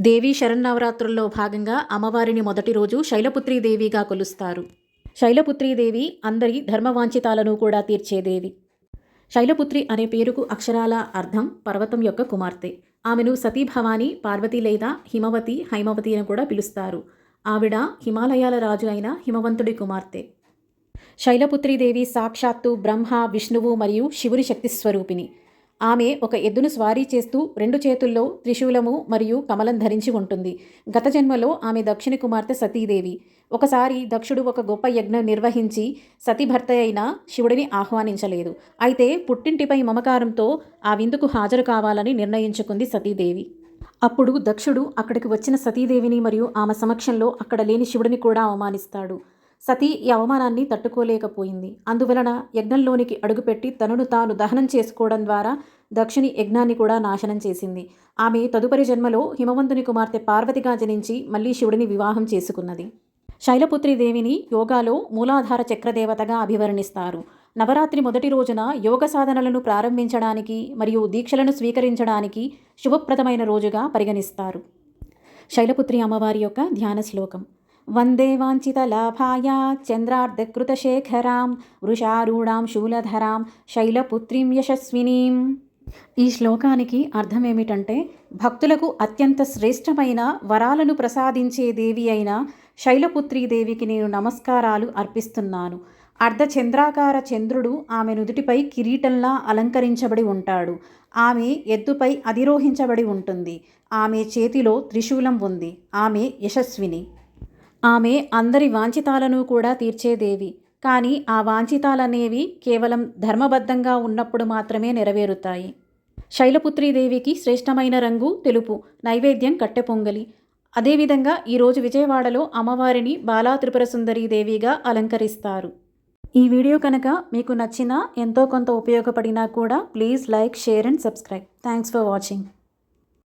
దేవీ శరన్నవరాత్రుల్లో భాగంగా అమ్మవారిని మొదటి రోజు శైలపుత్రీ దేవిగా కొలుస్తారు. శైలపుత్రీ దేవి అందరి ధర్మవాంఛితాలను కూడా తీర్చే దేవి. శైలపుత్రి అనే పేరుకు అక్షరాల అర్థం పర్వతం యొక్క కుమార్తె. ఆమెను సతీభవాని పార్వతి లేదా హిమవతి హైమవతి అని కూడా పిలుస్తారు. ఆవిడ హిమాలయాల రాజు అయిన హిమవంతుడి కుమార్తె. శైలపుత్రీదేవి సాక్షాత్తు బ్రహ్మ విష్ణువు మరియు శివుని శక్తి స్వరూపిణి ఆమె ఒక ఎద్దును స్వారీ చేస్తూ రెండు చేతుల్లో త్రిశూలము మరియు కమలం ధరించి ఉంటుంది. గత జన్మలో ఆమె దక్షిణ కుమార్తె సతీదేవి. ఒకసారి దక్షుడు ఒక గొప్ప యజ్ఞం నిర్వహించి సతీభర్త అయిన శివుడిని ఆహ్వానించలేదు. అయితే పుట్టింటిపై మమకారంతో ఆ విందుకు హాజరు కావాలని నిర్ణయించుకుంది సతీదేవి. అప్పుడు దక్షుడు అక్కడికి వచ్చిన సతీదేవిని మరియు ఆమె సమక్షంలో అక్కడ లేని శివుడిని కూడా అవమానిస్తాడు. సతీ ఈ అవమానాన్ని తట్టుకోలేకపోయింది. అందువలన యజ్ఞంలోనికి అడుగుపెట్టి తనను తాను దహనం చేసుకోవడం ద్వారా దక్షిణి యజ్ఞాన్ని కూడా నాశనం చేసింది. ఆమె తదుపరి జన్మలో హిమవంతుని కుమార్తె పార్వతిగా జనించి మళ్ళీ శివుడిని వివాహం చేసుకున్నది. శైలపుత్రి దేవిని యోగాలో మూలాధార చక్రదేవతగా అభివర్ణిస్తారు. నవరాత్రి మొదటి రోజున యోగ సాధనలను ప్రారంభించడానికి మరియు దీక్షలను స్వీకరించడానికి శుభప్రదమైన రోజుగా పరిగణిస్తారు. శైలపుత్రి అమ్మవారి యొక్క ధ్యాన శ్లోకం. వందే వాంఛితలాభాయ చంద్రార్ధకృతశేఖరాం వృషారూఢాం శూలధరాం శైలపుత్రీం యశస్వినీం ఈ శ్లోకానికి అర్థం ఏమిటంటే భక్తులకు అత్యంత శ్రేష్టమైన వరాలను ప్రసాదించే దేవి అయిన శైలపుత్రీ దేవికి నేను నమస్కారాలు అర్పిస్తున్నాను. అర్ధచంద్రాకార చంద్రుడు ఆమె నుదుటిపై కిరీటంలా అలంకరించబడి ఉంటాడు. ఆమె ఎద్దుపై అధిరోహించబడి ఉంటుంది. ఆమె చేతిలో త్రిశూలం ఉంది. ఆమె యశస్విని. ఆమె అందరి వాంఛితాలను కూడా తీర్చే దేవి. కానీ ఆ వాంఛితాలనేవి కేవలం ధర్మబద్ధంగా ఉన్నప్పుడు మాత్రమే నెరవేరుతాయి. శైలపుత్రీ దేవికి శ్రేష్టమైన రంగు తెలుపు నైవేద్యం కట్టె పొంగలి. అదేవిధంగా ఈరోజు విజయవాడలో అమ్మవారిని బాలా త్రిపుర సుందరీ దేవిగా అలంకరిస్తారు. ఈ వీడియో కనుక మీకు నచ్చినా ఎంతో కొంత ఉపయోగపడినా కూడా please like share and subscribe. Thanks for watching.